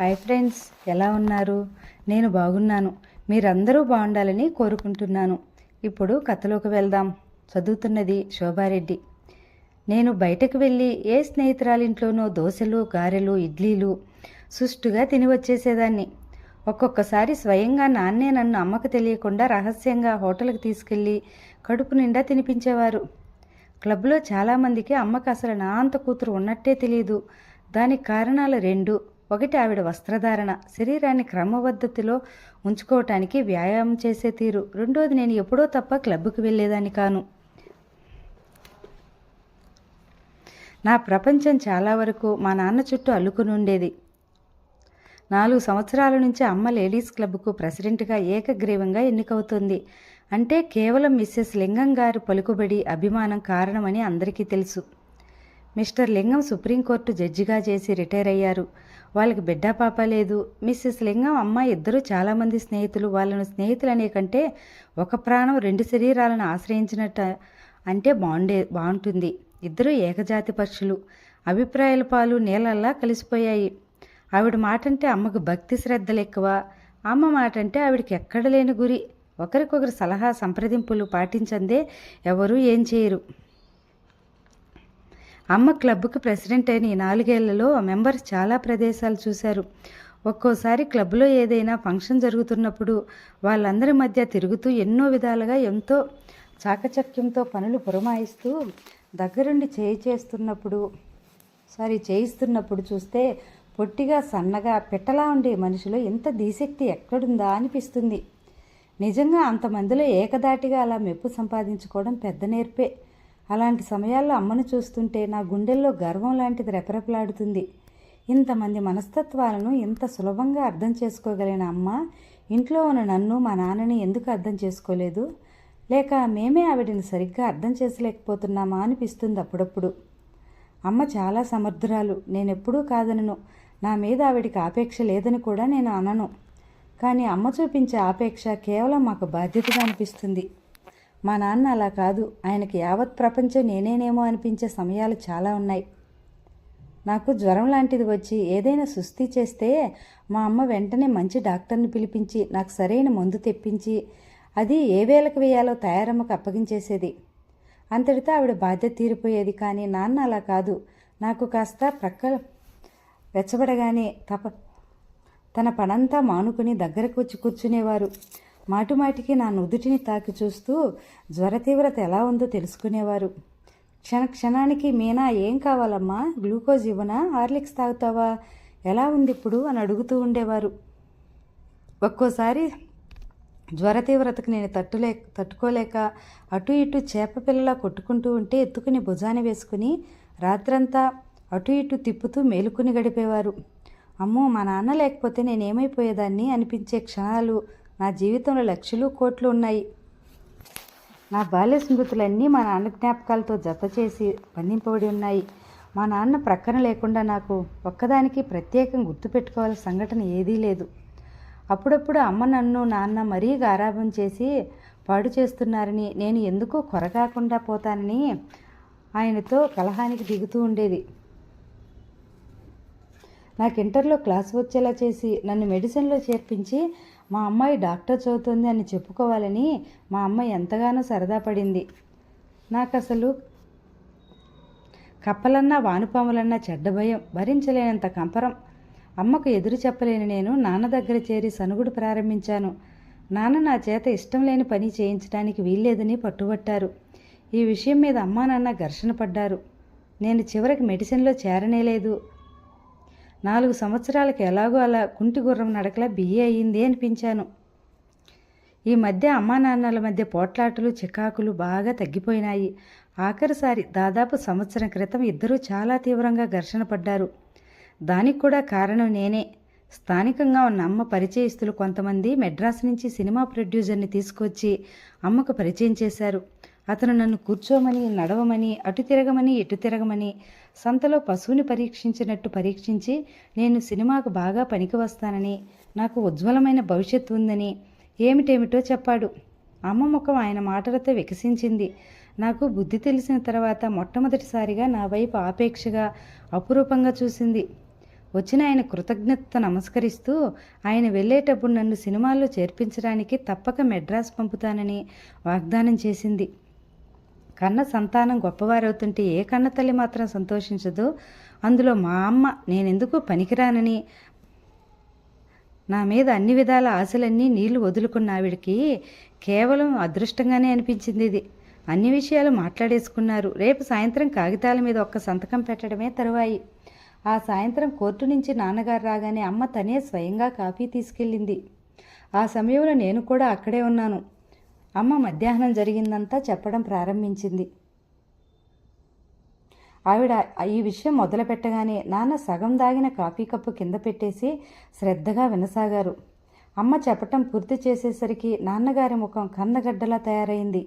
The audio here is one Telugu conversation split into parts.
హాయ్ ఫ్రెండ్స్ ఎలా ఉన్నారు? నేను బాగున్నాను. మీరందరూ బాగుండాలని కోరుకుంటున్నాను. ఇప్పుడు కథలోకి వెళ్దాం. చదువుతున్నది శోభారెడ్డి. నేను బయటకు వెళ్ళి ఏ స్నేహితురాలింట్లోనో దోశలు గారెలు ఇడ్లీలు సుష్టుగా తిని వచ్చేసేదాన్ని ఒక్కొక్కసారి స్వయంగా నాన్నే నన్ను అమ్మకు తెలియకుండా రహస్యంగా హోటల్కి తీసుకెళ్ళి కడుపు నిండా తినిపించేవారు. క్లబ్లో చాలామందికి అమ్మకు అసలు నా అంత కూతురు ఉన్నట్టే తెలియదు. దానికి కారణాలు రెండు. ఒకటి ఆవిడ వస్త్రధారణ శరీరాన్ని క్రమబద్ధతిలో ఉంచుకోవటానికి వ్యాయామం చేసే తీరు. రెండోది నేను ఎప్పుడో తప్ప క్లబ్కి వెళ్ళేదాన్ని కాను. నా ప్రపంచం చాలా వరకు మా నాన్న చుట్టూ అల్లుకుని ఉండేది. నాలుగు సంవత్సరాల నుంచి అమ్మ లేడీస్ క్లబ్కు ప్రెసిడెంట్గా ఏకగ్రీవంగా ఎన్నికవుతుంది. అంటే కేవలం మిస్సెస్ లింగం గారి పలుకుబడి అభిమానం కారణమని అందరికీ తెలుసు. మిస్టర్ లింగం సుప్రీంకోర్టు జడ్జిగా చేసి రిటైర్ అయ్యారు. వాళ్ళకి బిడ్డ పాప లేదు. మిస్సెస్ లింగం అమ్మ ఇద్దరు చాలామంది స్నేహితులు. వాళ్ళను స్నేహితులనే కంటే ఒక ప్రాణం రెండు శరీరాలను ఆశ్రయించినట్టు అంటే బాగుండే బాగుంటుంది. ఇద్దరు ఏకజాతి పక్షులు. అభిప్రాయాల పాలు నీళ్ళల్లా కలిసిపోయాయి. ఆవిడ మాట అంటే అమ్మకు భక్తి శ్రద్ధలు ఎక్కువ అమ్మ మాట అంటే ఆవిడకి ఎక్కడ లేని గురి. ఒకరికొకరు సలహా సంప్రదింపులు పాటించందే ఎవరూ ఏం చేయరు. అమ్మ క్లబ్కు ప్రెసిడెంట్ అయిన ఈ నాలుగేళ్ళలో మెంబర్స్ చాలా ప్రదేశాలు చూశారు. ఒక్కోసారి క్లబ్లో ఏదైనా ఫంక్షన్ జరుగుతున్నప్పుడు వాళ్ళందరి మధ్య తిరుగుతూ ఎన్నో విధాలుగా ఎంతో చాకచక్యంతో పనులు పురమాయిస్తూ దగ్గరుండి చేయి చేస్తున్నప్పుడు సారీ చేయిస్తున్నప్పుడు చూస్తే పొట్టిగా సన్నగా పిట్టలా ఉండే మనిషిలో ఇంత దీశక్తి ఎక్కడుందా అనిపిస్తుంది. నిజంగా అంతమందిలో ఏకదాటిగా అలా మెప్పు సంపాదించుకోవడం పెద్ద నేర్పే. అలాంటి సమయాల్లో అమ్మను చూస్తుంటే నా గుండెల్లో గర్వం లాంటిది రెపరెపలాడుతుంది. ఇంతమంది మనస్తత్వాలను ఇంత సులభంగా అర్థం చేసుకోగలిగిన అమ్మ ఇంట్లో ఉన్న నన్ను మా నాన్నని ఎందుకు అర్థం చేసుకోలేదు? లేక మేమే ఆవిడని సరిగ్గా అర్థం చేసలేకపోతున్నామా అనిపిస్తుంది అప్పుడప్పుడు. అమ్మ చాలా సమర్థురాలు. నేనెప్పుడూ కాదనను. నా మీద ఆవిడికి ఆపేక్ష లేదని కూడా నేను అనను. కానీ అమ్మ చూపించే ఆపేక్ష కేవలం మాకు బాధ్యతగా అనిపిస్తుంది. మా నాన్న అలా కాదు. ఆయనకి యావత్ ప్రపంచం నేనేనేమో అనిపించే సమయాలు చాలా ఉన్నాయి. నాకు జ్వరం లాంటిది వచ్చి ఏదైనా సుస్థి చేస్తే మా అమ్మ వెంటనే మంచి డాక్టర్ని పిలిపించి నాకు సరైన మందు తెప్పించి అది ఏ వేలకు వేయాలో తయారమ్మకు అప్పగించేసేది. అంతటితో ఆవిడ బాధ్యత తీరిపోయేది కానీ నాన్న అలా కాదు. నాకు కాస్త ప్రక్క వెచ్చబడగానే తప తన పనంతా మానుకుని దగ్గరకు వచ్చి కూర్చునేవారు. మాటిమాటికి నా నుదుటిని తాకి చూస్తూ జ్వర తీవ్రత ఎలా ఉందో తెలుసుకునేవారు. క్షణ క్షణానికి మీనా ఏం కావాలమ్మా? గ్లూకోజ్ ఇవ్వనా? హార్లిక్స్ తాగుతావా? ఎలా ఉంది ఇప్పుడు అని అడుగుతూ ఉండేవారు. ఒక్కోసారి జ్వర తీవ్రతకు నేను తట్టులే తట్టుకోలేక అటు ఇటు చేప పిల్లలా కొట్టుకుంటూ ఉంటే ఎత్తుకుని భుజాన్ని వేసుకుని రాత్రంతా అటు ఇటు తిప్పుతూ మేలుకుని గడిపేవారు. అమ్మో మా నాన్న లేకపోతే నేనేమైపోయేదాన్ని? అనిపించే క్షణాలు నా జీవితంలో లక్షలు కోట్లు ఉన్నాయి. నా బాల్య స్మృతులన్నీ మా నాన్న జ్ఞాపకాలతో జత చేసి బంధింపబడి ఉన్నాయి. మా నాన్న ప్రక్కన లేకుండా నాకు ఒక్కదానికి ప్రత్యేకం గుర్తుపెట్టుకోవాల్సిన సంఘటన ఏదీ లేదు. అప్పుడప్పుడు అమ్మ నన్ను నాన్న మరీ గారాభం చేసి పాడు చేస్తున్నారని నేను ఎందుకు కొరకాకుండా పోతానని ఆయనతో కలహానికి దిగుతూ ఉండేది. నాకు ఇంటర్లో క్లాస్ వచ్చేలా చేసి నన్ను మెడిసిన్లో చేర్పించి మా అమ్మాయి డాక్టర్ చదువుతుంది అని చెప్పుకోవాలని మా అమ్మ ఎంతగానో సరదా పడింది. నాకు అసలు కప్పలన్నా వానుపాములన్నా చెడ్డ భయం భరించలేనంత కంపరం. అమ్మకు ఎదురు చెప్పలేని నేను నాన్న దగ్గర చేరి సనుగుడు ప్రారంభించాను. నాన్న నా చేత ఇష్టం లేని పని చేయించడానికి వీల్లేదని పట్టుబట్టారు. ఈ విషయం మీద అమ్మా నాన్న ఘర్షణ పడ్డారు. నేను చివరికి మెడిసిన్లో చేరనేలేదు. నాలుగు సంవత్సరాలకు ఎలాగో అలా కుంటి గుర్రం నడకలా బిఏ అయ్యింది అనిపించాను. ఈ మధ్య అమ్మా నాన్నల మధ్య పోట్లాటలు చికాకులు బాగా తగ్గిపోయినాయి. ఆఖరిసారి దాదాపు సంవత్సరం క్రితం ఇద్దరూ చాలా తీవ్రంగా ఘర్షణ పడ్డారు. దానికి కూడా కారణం నేనే. స్థానికంగా ఉన్న అమ్మ పరిచయస్తులు కొంతమంది మెడ్రాస్ నుంచి సినిమా ప్రొడ్యూసర్ని తీసుకొచ్చి అమ్మకు పరిచయం చేశారు. అతను నన్ను కూర్చోమని నడవమని అటు తిరగమని ఇటు తిరగమని సంతలో పశువుని పరీక్షించినట్టు పరీక్షించి నేను సినిమాకు బాగా పనికి వస్తానని నాకు ఉజ్వలమైన భవిష్యత్తు ఉందని ఏమిటేమిటో చెప్పాడు. అమ్మ ముఖం ఆయన మాటలతో వికసించింది. నాకు బుద్ధి తెలిసిన తర్వాత మొట్టమొదటిసారిగా నా వైపు ఆపేక్షగా అపురూపంగా చూసింది. వచ్చిన ఆయన కృతజ్ఞత నమస్కరిస్తూ ఆయన వెళ్ళేటప్పుడు నన్ను సినిమాల్లో చేర్పించడానికి తప్పక మెడ్రాస్ పంపుతానని వాగ్దానం చేసింది. కన్న సంతానం గొప్పవారవుతుంటే ఏ కన్న తల్లి మాత్రం సంతోషించదు? అందులో మా అమ్మ నేనెందుకు పనికిరానని? నా మీద అన్ని విధాల ఆశలన్నీ నీళ్ళు వదులుకున్న ఆవిడికి కేవలం అదృష్టంగానే అనిపించింది ఇది. అన్ని విషయాలు మాట్లాడేసుకున్నారు. రేపు సాయంత్రం కాగితాల మీద ఒక్క సంతకం పెట్టడమే తరువాయి. ఆ సాయంత్రం కోర్టు నుంచి నాన్నగారు రాగానే అమ్మ తనే స్వయంగా కాఫీ తీసుకెళ్ళింది. ఆ సమయంలో నేను కూడా అక్కడే ఉన్నాను. అమ్మ మధ్యాహ్నం జరిగిందంతా చెప్పడం ప్రారంభించింది. ఆవిడ ఈ విషయం మొదలు పెట్టగానే నాన్న సగం దాగిన కాఫీ కప్పు కింద పెట్టేసి శ్రద్ధగా వినసాగారు. అమ్మ చెప్పటం పూర్తి చేసేసరికి నాన్నగారి ముఖం కన్నగడ్డలా తయారైంది.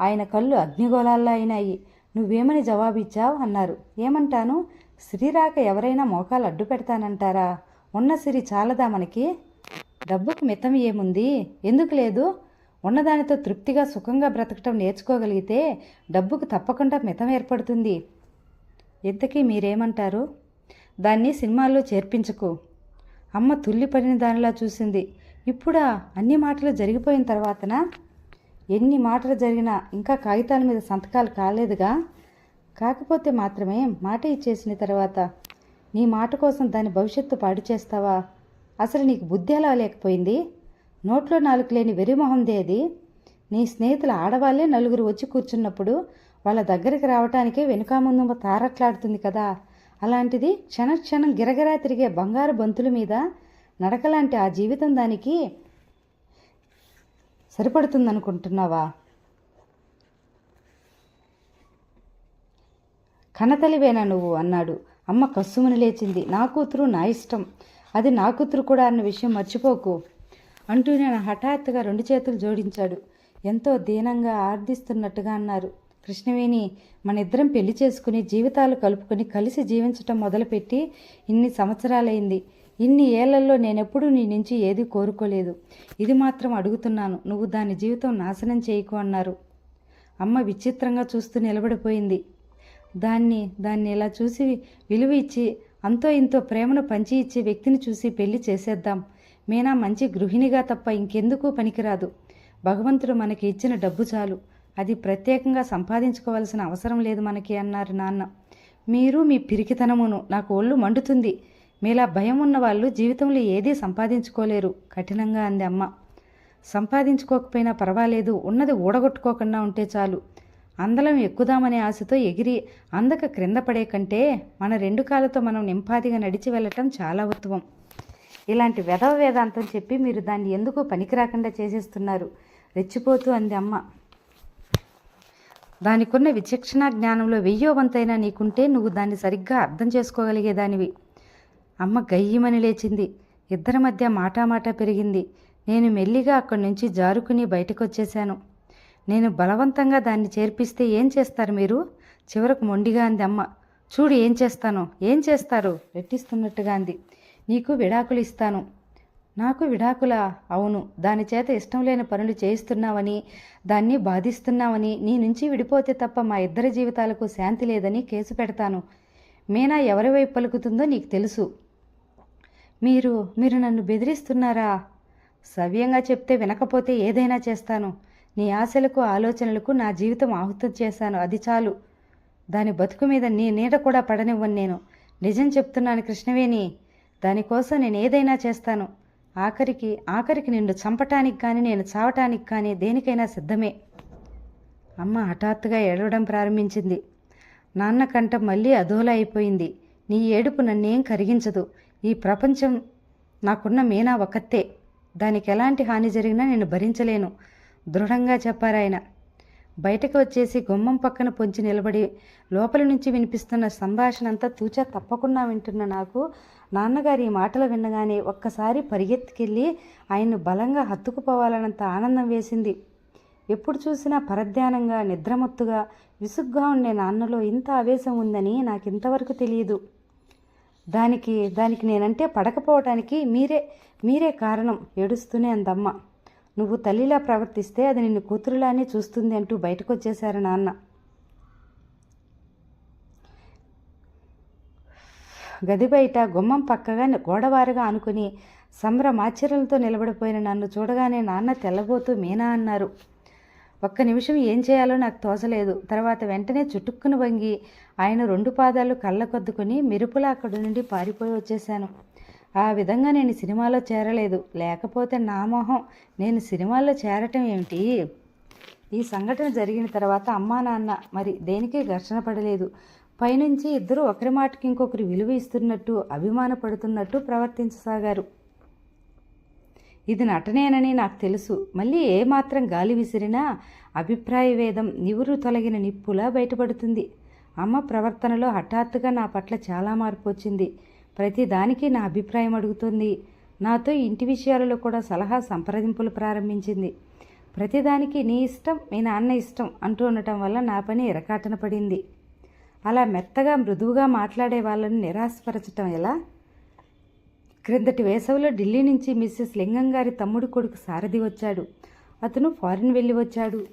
ఆయన కళ్ళు అగ్నిగోళాల్లో అయినాయి. నువ్వేమని జవాబిచ్చావు? అన్నారు. ఏమంటాను? శ్రీరాక ఎవరైనా మోకాలు అడ్డు పెడతానంటారా? ఉన్న సిరి చాలదా మనకి? డబ్బుకు మితం ఏముంది? ఎందుకు లేదు? ఉన్నదానితో తృప్తిగా సుఖంగా బ్రతకటం నేర్చుకోగలిగితే డబ్బుకు తప్పకుండా మితం ఏర్పడుతుంది. ఇంతకీ మీరేమంటారు? దాన్ని సినిమాల్లో చేర్పించకు. అమ్మ తుల్లిపడిన దానిలా చూసింది. ఇప్పుడా అన్ని మాటలు జరిగిపోయిన తర్వాతన? ఎన్ని మాటలు జరిగినా ఇంకా కాగితాల మీద సంతకాలు కాలేదుగా? కాకపోతే మాత్రమే మాట ఇచ్చేసిన తర్వాత నీ మాట కోసం దాని భవిష్యత్తు పాడు చేస్తావా? అసలు నీకు బుద్ధి ఎలా లేకపోయింది? నోట్లో నాలుగు లేని వెరిమొహందేది? నీ స్నేహితుల ఆడవాళ్ళే నలుగురు వచ్చి కూర్చున్నప్పుడు వాళ్ళ దగ్గరికి రావటానికే వెనుక ముందు తారట్లాడుతుంది కదా. అలాంటిది క్షణక్షణం గిరగిరా తిరిగే బంగారు బంతుల మీద నడకలాంటి ఆ జీవితం దానికి సరిపడుతుందనుకుంటున్నావా? కణతలివేనా నువ్వు? అన్నాడు. అమ్మ కస్సుమని లేచింది. నా కూతురు నా ఇష్టం. అది నా కూతురు కూడా అన్న విషయం మర్చిపోకు. అంటూ నేను హఠాత్తుగా రెండు చేతులు జోడించాడు. ఎంతో దీనంగా ఆర్దిస్తున్నట్టుగా అన్నారు. కృష్ణవేణి మన ఇద్దరం పెళ్ళి చేసుకుని జీవితాలు కలుపుకొని కలిసి జీవించటం మొదలుపెట్టి ఇన్ని సంవత్సరాలైంది. ఇన్ని ఏళ్ళలో నేనెప్పుడూ నీ నుంచి ఏది కోరుకోలేదు. ఇది మాత్రం అడుగుతున్నాను. నువ్వు దాని జీవితం నాశనం చేయకు అన్నారు. అమ్మ విచిత్రంగా చూస్తూ నిలబడిపోయింది. దాన్ని దాన్ని ఇలా చూసి విలువ ఇచ్చి అంతో ఇంతో ప్రేమను పంచి ఇచ్చే వ్యక్తిని చూసి పెళ్ళి చేసేద్దాం. మీనా మంచి గృహిణిగా తప్ప ఇంకెందుకు పనికిరాదు. భగవంతుడు మనకి ఇచ్చిన డబ్బు చాలు. అది ప్రత్యేకంగా సంపాదించుకోవాల్సిన అవసరం లేదు మనకి అన్నారు నాన్న. మీరు మీ పిరికితనమును నాకు ఒళ్ళు మండుతుంది. మీలా భయం ఉన్న వాళ్ళు జీవితంలో ఏదీ సంపాదించుకోలేరు కఠినంగా అంది అమ్మ. సంపాదించుకోకపోయినా పర్వాలేదు ఉన్నది ఊడగొట్టుకోకుండా ఉంటే చాలు. అందలం ఎక్కుదామనే ఆశతో ఎగిరి అందక క్రింద పడే కంటే మన రెండు కాళ్ళతో మనం నింపాదిగా నడిచి వెళ్ళటం చాలా ఉత్తమం. ఇలాంటి వెధవ వేదాంతం చెప్పి మీరు దాన్ని ఎందుకు పనికిరాకుండా చేసేస్తున్నారు? రెచ్చిపోతూ అంది అమ్మ. దానికున్న విచక్షణ జ్ఞానంలో వెయ్యో వంతైనా నీకుంటే నువ్వు దాన్ని సరిగ్గా అర్థం చేసుకోగలిగేదానివి. అమ్మ గయ్యమని లేచింది. ఇద్దరి మధ్య మాటామాట పెరిగింది. నేను మెల్లిగా అక్కడి నుంచి జారుకుని బయటకు వచ్చేశాను నేను బలవంతంగా దాన్ని చేర్పిస్తే ఏం చేస్తారు మీరు? చివరకు మొండిగా అంది అమ్మ. చూడు ఏం చేస్తాను ఏం చేస్తారు? రెట్టిస్తున్నట్టుగా అంది. నీకు విడాకులు ఇస్తాను. నాకు విడాకులా? అవును. దాని చేత ఇష్టం లేని పనులు చేయిస్తున్నావని దాన్ని బాధిస్తున్నావని నీ నుంచి విడిపోతే తప్ప మా ఇద్దరి జీవితాలకు శాంతి లేదని కేసు పెడతాను. మీనా ఎవరి వైపు పలుకుతుందో నీకు తెలుసు. మీరు మీరు నన్ను బెదిరిస్తున్నారా? సవ్యంగా చెప్తే వినకపోతే ఏదైనా చేస్తాను. నీ ఆశలకు ఆలోచనలకు నా జీవితం ఆహుతం చేశాను. అది చాలు. దాని బతుకు మీద నీ నీడ కూడా పడనివ్వను నేను. నిజం చెప్తున్నాను కృష్ణవేణి. దానికోసం నేను ఏదైనా చేస్తాను. ఆఖరికి ఆఖరికి నిన్ను చంపటానికి కానీ నేను చావటానికి కానీ దేనికైనా సిద్ధమే. అమ్మ హఠాత్తుగా ఏడవడం ప్రారంభించింది. నాన్న కంట మళ్ళీ అధోలా అయిపోయింది. నీ ఏడుపు నన్నేం కరిగించదు. ఈ ప్రపంచం నాకున్న మీనా ఒకత్తే దానికి ఎలాంటి హాని జరిగినా నేను భరించలేను. దృఢంగా చెప్పారాయన. బయటకు వచ్చేసి గుమ్మం పక్కన పొంచి నిలబడి లోపల నుంచి వినిపిస్తున్న సంభాషణ అంతా తూచా తప్పకుండా వింటున్న నాకు నాన్నగారి ఈ మాటలు వినగానే ఒక్కసారి పరిగెత్తుకెళ్ళి ఆయన్ను బలంగా హత్తుకుపోవాలన్నంత ఆనందం వేసింది. ఎప్పుడు చూసినా పరధ్యానంగా నిద్రమత్తుగా విసుగ్గా ఉండే నాన్నలో ఇంత ఆవేశం ఉందని నాకు ఇంతవరకు తెలియదు దానికి దానికి నేనంటే పడకపోవటానికి మీరే మీరే కారణం ఏడుస్తూనే అందమ్మ నువ్వు తల్లిలా ప్రవర్తిస్తే అది నిన్ను కూతురులానే చూస్తుంది అంటూ బయటకు వచ్చేశారు నాన్న. గది బయట గుమ్మం పక్కగా గోడవారుగా ఆనుకుని సంభ్రమాశ్చర్యంతో నిలబడిపోయిన నన్ను చూడగానే నాన్న తెల్లబోతూ మీనా అన్నారు. ఒక్క నిమిషం ఏం చేయాలో నాకు తోచలేదు. తర్వాత వెంటనే చుట్టుక్కుని వంగి ఆయన రెండు పాదాలు కళ్ళకొద్దుకొని మెరుపులా అక్కడి నుండి పారిపోయి వచ్చేశాను. ఆ విధంగా నేను సినిమాలో చేరలేదు. లేకపోతే నా మొహం నేను సినిమాల్లో చేరటం ఏమిటి? ఈ సంఘటన జరిగిన తర్వాత అమ్మా నాన్న మరి దేనికి ఘర్షణ పడలేదు. పైనుంచి ఇద్దరు ఒకరి మాటకి ఇంకొకరు విలువ ఇస్తున్నట్టు అభిమానపడుతున్నట్టు ప్రవర్తించసాగారు. ఇది నటనేనని నాకు తెలుసు. మళ్ళీ ఏమాత్రం గాలి విసిరినా అభిప్రాయ వేదం నివురు తొలగిన నిప్పులా బయటపడుతుంది. అమ్మ ప్రవర్తనలో హఠాత్తుగా నా పట్ల చాలా మార్పు వచ్చింది. ప్రతిదానికి నా అభిప్రాయం అడుగుతుంది. నాతో ఇంటి విషయాలలో కూడా సలహా సంప్రదింపులు ప్రారంభించింది. ప్రతిదానికి నీ ఇష్టం మీ నాన్న ఇష్టం అంటూ ఉండటం వల్ల నా పని ఎరకాటన పడింది. అలా మెత్తగా మృదువుగా మాట్లాడే వాళ్ళని నిరాశపరచటం ఎలా? క్రిందటి వేసవిలో ఢిల్లీ నుంచి మిస్సెస్ లింగం గారి తమ్ముడు కొడుకు సారథి వచ్చాడు. అతను ఫారిన్ వెళ్ళి వచ్చాడు.